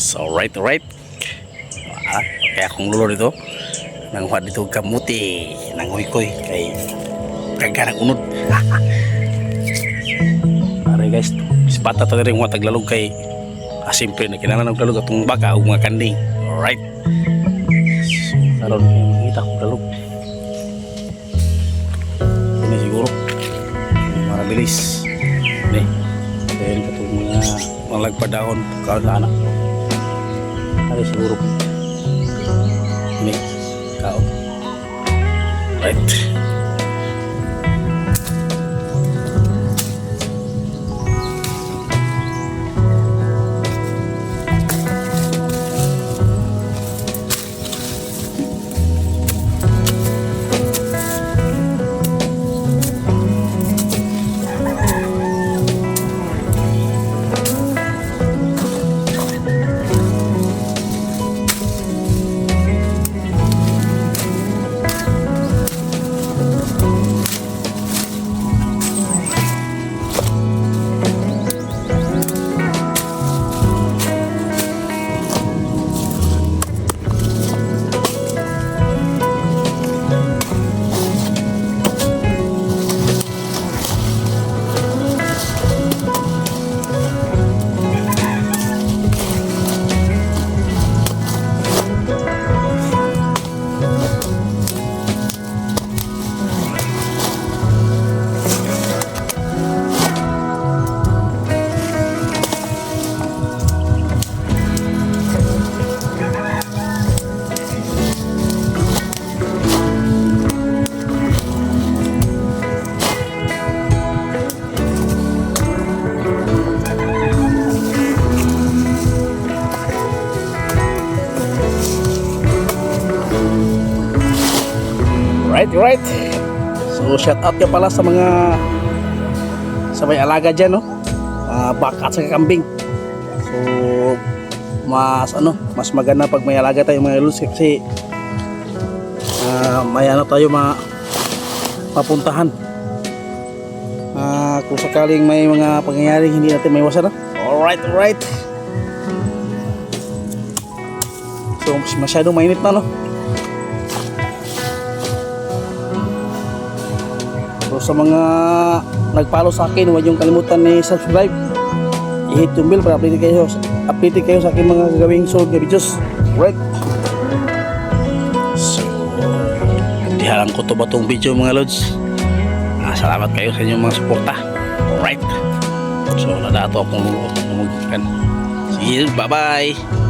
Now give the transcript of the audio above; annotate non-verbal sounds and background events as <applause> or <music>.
So right, right. Ah, kaya akong lulo dito. Nanguha dito kamuti. Nanguy-koy. Kay kagka unod. <laughs> Aray guys. Spata to rin mga taglalog kay ah, simple na kinala ng lalog atong baka o mga kanding. Alright. So, karon makita ko lalog. Ini siguro. Marabilis. Ini. Dahil katong mga mga lagpadahon karon sa anak. Ari siguro. Ini. Kaon. Right. Right, right. So shout out ka pala sa mga sa may alaga dyan, no? Uh, baka at saka kambing. So mas ano, mas maganda pag may alaga tayo mga lulus kasi ah, may ano tayo ma papuntahan. Ah, kung sakaling may mga pangyayari hindi natin may iwasan. No? Alright, alright. So masyadong mainit na no. Sa mga nag-follow sa akin, huwag yung kalimutan ni subscribe. I-hit yung bell para update kayo, update kayo sa aking mga gagawing sold na videos. Right? So, dihalang ko to ba tong video mga lods? Ah, salamat kayo sa inyong mga suporta. Alright. So, nadato akong lumugan. See you. Bye-bye.